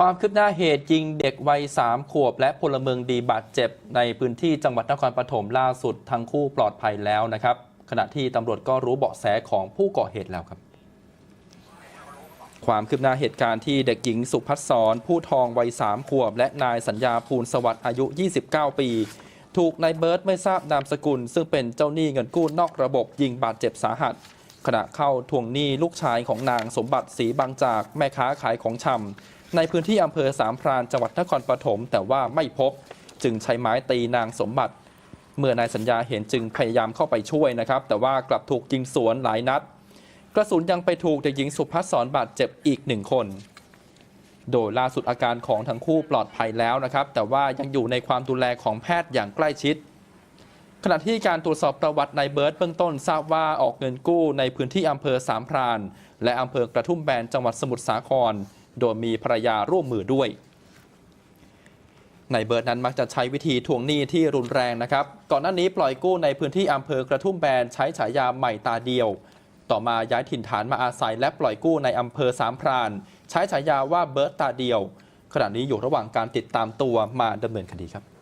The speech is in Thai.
ความคืบหน้าเหตุยิงเด็กวัยสามขวบ และพลเมืองดีบาดเจ็บในพื้นที่จังหวัดนครปฐมล่าสุดทั้งคู่ปลอดภัยแล้วนะครับ ขณะที่ตำรวจก็รู้เบาะแสของผู้ก่อเหตุแล้วครับ ความคืบหน้าเหตุการณ์ที่เด็กหญิงสุพัฒสรผู้ทองวัยสามขวบ และนายสัญญาภูลสวัสดิ์อายุ 29 ปี ถูกนายเบิร์ตไม่ทราบนามสกุล ซึ่งเป็นเจ้าหนี้เงินกู้นอกระบบยิงบาดเจ็บสาหัส ขณะเข้าทวงหนี้ลูกชายของนางสมบัติศรีบางจากแม่ค้าขายของชำ ในพื้นที่อำเภอสามพรานจังหวัดนครปฐมแต่ว่าไม่พบจึงใช้ไม้ตีนางสมบัติ เมื่อนายสัญญาเห็นจึงพยายามเข้าไปช่วยนะครับ แต่ว่ากลับถูกยิงสวนหลายนัด กระสุนยังไปถูกเด็กหญิงสุภัสสรบาดเจ็บอีกหนึ่งคน โดยล่าสุดอาการของทั้งคู่ปลอดภัยแล้วนะครับ แต่ว่ายังอยู่ในความดูแลของแพทย์อย่างใกล้ชิดขณะที่การตรวจสอบประวัตินายเบิร์ตเบื้องต้นทราบว่าออกเงินกู้ในพื้นที่อำเภอสามพราน และอำเภอกระทุ่มแบนจังหวัดสมุทรสาคร โดยมีภรรยาร่วมมือด้วยนายเบิร์ตนั้นมักจะใช้วิธีทวงหนี้ที่รุนแรงนะครับ ก่อนหน้านี้ปล่อยกู้ในพื้นที่อำเภอกระทุ่มแบนใช้ฉายาใหม่ตาเดียว ต่อมาย้ายถิ่นฐานมาอาศัยและปล่อยกู้ในอำเภอสามพราน ใช้ฉายาว่าเบิร์ตตาเดียว ขณะนี้อยู่ระหว่างการติดตามตัวมาดำเนินคดีครับ